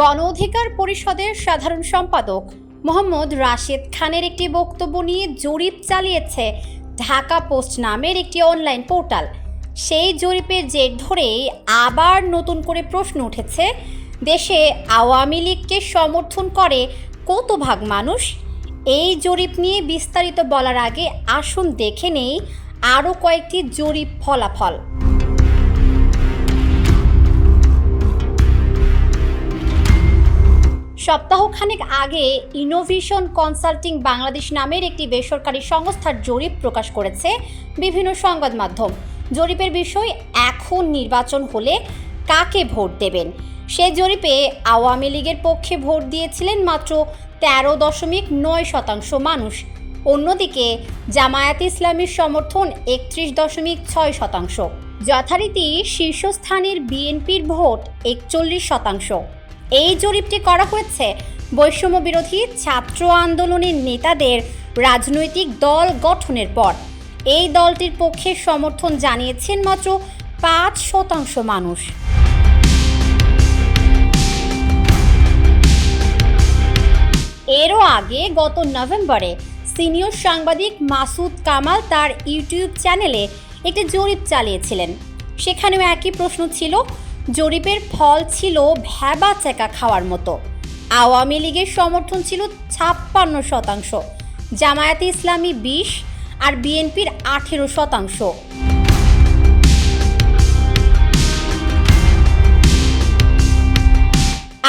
গণ অধিকার পরিষদের সাধারণ সম্পাদক মোহাম্মদ রাশেদ খানের একটি বক্তব্য নিয়ে জরিপ চালিয়েছে ঢাকা পোস্ট নামের একটি অনলাইন পোর্টাল। সেই জরিপের জের ধরেই আবার নতুন করে প্রশ্ন উঠেছে, দেশে আওয়ামী লীগকে সমর্থন করে কত ভাগ মানুষ? এই জরিপ নিয়ে বিস্তারিত বলার আগে আসুন দেখে নেই আরও কয়েকটি জরিপ ফলাফল। সপ্তাহখানেক আগে ইনোভেশন কনসাল্টিং বাংলাদেশ নামের একটি বেসরকারি সংস্থার জরিপ প্রকাশ করেছে বিভিন্ন সংবাদ মাধ্যম। জরিপের বিষয়, এখন নির্বাচন হলে কাকে ভোট দেবেন? সে জরিপে আওয়ামী লীগের পক্ষে ভোট দিয়েছিলেন মাত্র তেরো দশমিক নয় শতাংশ মানুষ। অন্যদিকে জামায়াত ইসলামীর সমর্থন একত্রিশ দশমিক ছয় শতাংশ। যথারীতি শীর্ষস্থানের বিএনপির ভোট একচল্লিশ শতাংশ। এই জরিপটি করা হয়েছে। বৈষম্য বিরোধী ছাত্র আন্দোলনের নেতাদের রাজনৈতিক দল গঠনের পর। এই দলটির পক্ষে সমর্থন জানিয়েছেন মাত্র পাঁচ শতাংশ মানুষ। এরও আগে গত নভেম্বরে সিনিয়র সাংবাদিক মাসুদ কামাল তার ইউটিউব চ্যানেলে একটি জরিপ চালিয়েছিলেন। সেখানেও একই প্রশ্ন ছিল জরিপের ফল ছিল ভ্যাবা চেকা খাওয়ার মতো। আওয়ামী লীগের সমর্থন ছিল ছাপ্পান্ন শতাংশ, জামায়াতে ইসলামী বিশ আর বিএনপির আঠেরো শতাংশ।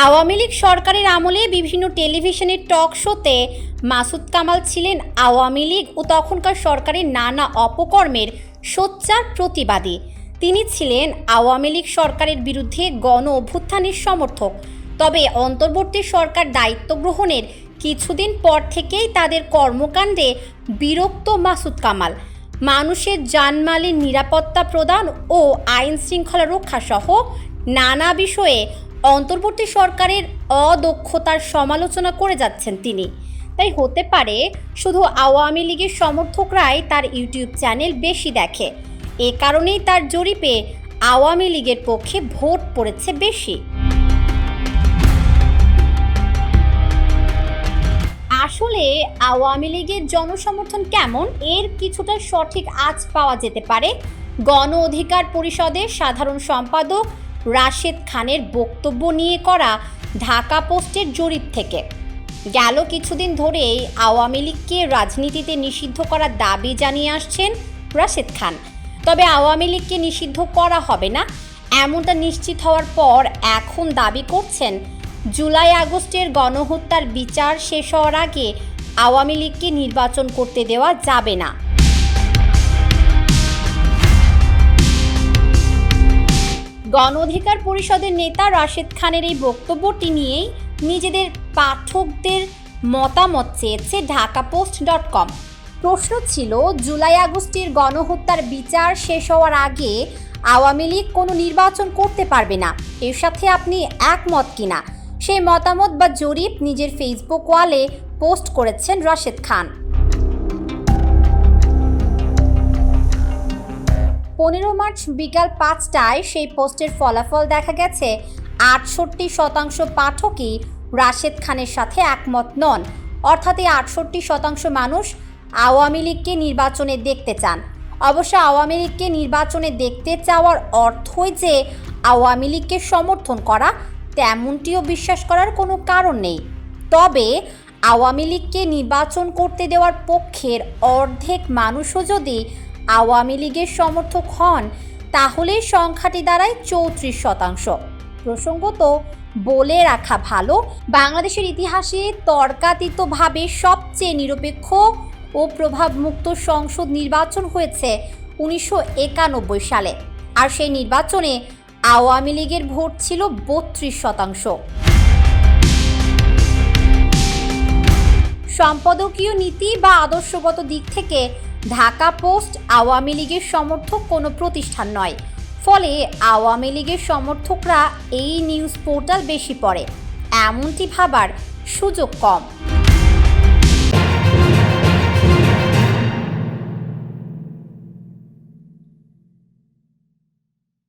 আওয়ামী লীগ সরকারের আমলে বিভিন্ন টেলিভিশনের টক শোতে মাসুদ কামাল ছিলেন আওয়ামী লীগ ও তখনকার সরকারের নানা অপকর্মের সোচ্চার প্রতিবাদী। তিনি ছিলেন আওয়ামী লীগ সরকারের বিরুদ্ধে গণ অভ্যুত্থানের সমর্থক। তবে অন্তর্বর্তী সরকার দায়িত্ব গ্রহণের কিছুদিন পর থেকেই তাদের কর্মকাণ্ডে বিরক্ত মাসুদ কামাল। মানুষের জানমালের নিরাপত্তা প্রদান ও আইন শৃঙ্খলা রক্ষা সহ নানা বিষয়ে অন্তর্বর্তী সরকারের অদক্ষতার সমালোচনা করে যাচ্ছেন তিনি। তাই হতে পারে শুধু আওয়ামী লীগের সমর্থকরাই তার ইউটিউব চ্যানেল বেশি দেখে। এ কারণেই তার জরিপে আওয়ামী লীগের পক্ষে ভোট পড়েছে বেশি। আসলে আওয়ামী লীগের জনসমর্থন কেমন? এর কিছুটা সঠিক আজ পাওয়া যেতে পারে। গণ অধিকার পরিষদের সাধারণ সম্পাদক রাশেদ খানের বক্তব্য নিয়ে করা ঢাকা পোস্টের জরিপ থেকে। গেল কিছুদিন ধরেই আওয়ামী লীগকে রাজনীতিতে নিষিদ্ধ করার দাবি জানিয়ে আসছেন রাশেদ খান। তবে আওয়ামী লীগকে নিষিদ্ধ করা হবে না। এমনটা নিশ্চিত হওয়ার পর এখন দাবি করছেন, জুলাই আগস্টের গণহত্যার বিচার শেষ হওয়ার আগে আওয়ামী লীগকে নির্বাচন করতে দেওয়া যাবে না। গণ অধিকার পরিষদের নেতা রাশেদ খানের এই বক্তব্যটি নিয়েই নিজেদের পাঠকদের মতামত চেয়েছে ঢাকা পোস্ট ডট কম। প্রশ্ন ছিল, জুলাই আগস্টের গণহত্যার বিচার শেষ হওয়ার আগে আওয়ামী লীগ কোনো নির্বাচন করতে পারবে না। এর সাথে আপনি একমত কিনা? সেই মতামত বা জরিপ নিজের ফেসবুক ওয়ালে পোস্ট করেছেন রাশেদ খান। পনেরো মার্চ বিকাল পাঁচটায় সেই পোস্টের ফলাফল দেখা গেছে। আটষট্টি শতাংশ পাঠকই রাশেদ খানের সাথে একমত নন। অর্থাৎ এই আটষট্টি শতাংশ মানুষ আওয়ামী লীগকে নির্বাচনে দেখতে চান। অবশ্য আওয়ামী লীগকে নির্বাচনে দেখতে চাওয়ার অর্থই যে আওয়ামী লীগকে সমর্থন করা, তেমনটিও বিশ্বাস করার কোনো কারণ নেই। তবে আওয়ামী লীগকে নির্বাচন করতে দেওয়ার পক্ষের অর্ধেক মানুষও যদি আওয়ামী লীগের সমর্থক হন, তাহলে সংখ্যাটি দাঁড়ায় চৌত্রিশ শতাংশ। প্রসঙ্গত, বলে রাখা ভালো, বাংলাদেশের ইতিহাসে তর্কাতীতভাবে সবচেয়ে নিরপেক্ষ ও প্রভাবমুক্ত সংসদ নির্বাচন হয়েছে উনিশশো একানব্বই সালে। আর সেই নির্বাচনে আওয়ামী লীগের ভোট ছিল বত্রিশ শতাংশ। সম্পাদকীয় নীতি বা আদর্শগত দিক থেকে ঢাকা পোস্ট আওয়ামী লীগের সমর্থক কোনো প্রতিষ্ঠান নয়। ফলে আওয়ামী লীগের সমর্থকরা এই নিউজ পোর্টাল বেশি পড়ে। এমনটি ভাবার সুযোগ কম।